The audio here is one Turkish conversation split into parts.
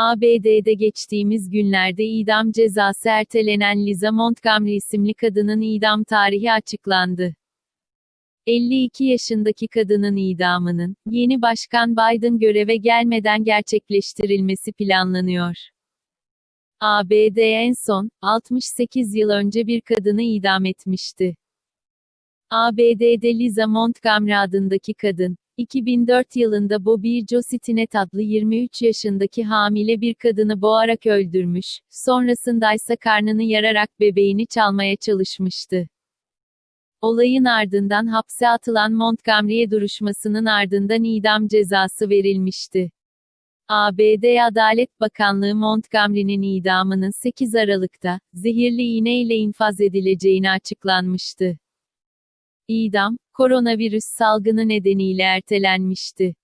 ABD'de geçtiğimiz günlerde idam cezası ertelenen Liza Montgomery isimli kadının idam tarihi açıklandı. 52 yaşındaki kadının idamının, yeni başkan Biden göreve gelmeden gerçekleştirilmesi planlanıyor. ABD en son, 68 yıl önce bir kadını idam etmişti. ABD'de Liza Montgomery adındaki kadın, 2004 yılında Bobby Jo Stinnett adlı 23 yaşındaki hamile bir kadını boğarak öldürmüş, sonrasında ise karnını yararak bebeğini çalmaya çalışmıştı. Olayın ardından hapse atılan Montgomery'e duruşmasının ardından idam cezası verilmişti. ABD Adalet Bakanlığı Montgomery'nin idamının 8 Aralık'ta, zehirli iğne ile infaz edileceğini açıklanmıştı. İdam, koronavirüs salgını nedeniyle ertelenmişti.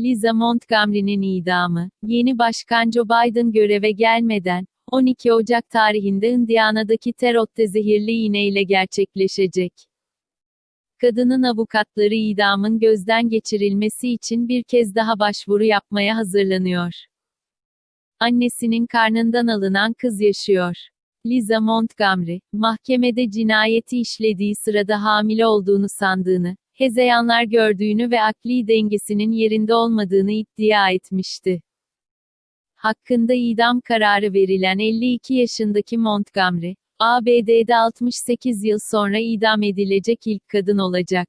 Liza Montgomery'nin idamı, yeni başkan Joe Biden göreve gelmeden, 12 Ocak tarihinde Indiana'daki Terot'te zehirli iğne ile gerçekleşecek. Kadının avukatları idamın gözden geçirilmesi için bir kez daha başvuru yapmaya hazırlanıyor. Annesinin karnından alınan kız yaşıyor. Liza Montgomery, mahkemede cinayeti işlediği sırada hamile olduğunu sandığını, hezeyanlar gördüğünü ve akli dengesinin yerinde olmadığını iddia etmişti. Hakkında idam kararı verilen 52 yaşındaki Montgomery, ABD'de 68 yıl sonra idam edilecek ilk kadın olacak.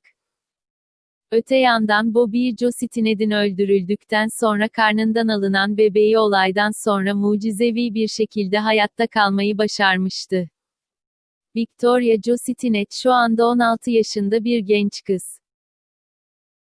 Öte yandan Bobby Jo Stinnet'in öldürüldükten sonra karnından alınan bebeği olaydan sonra mucizevi bir şekilde hayatta kalmayı başarmıştı. Victoria Jo Stinnett şu anda 16 yaşında bir genç kız.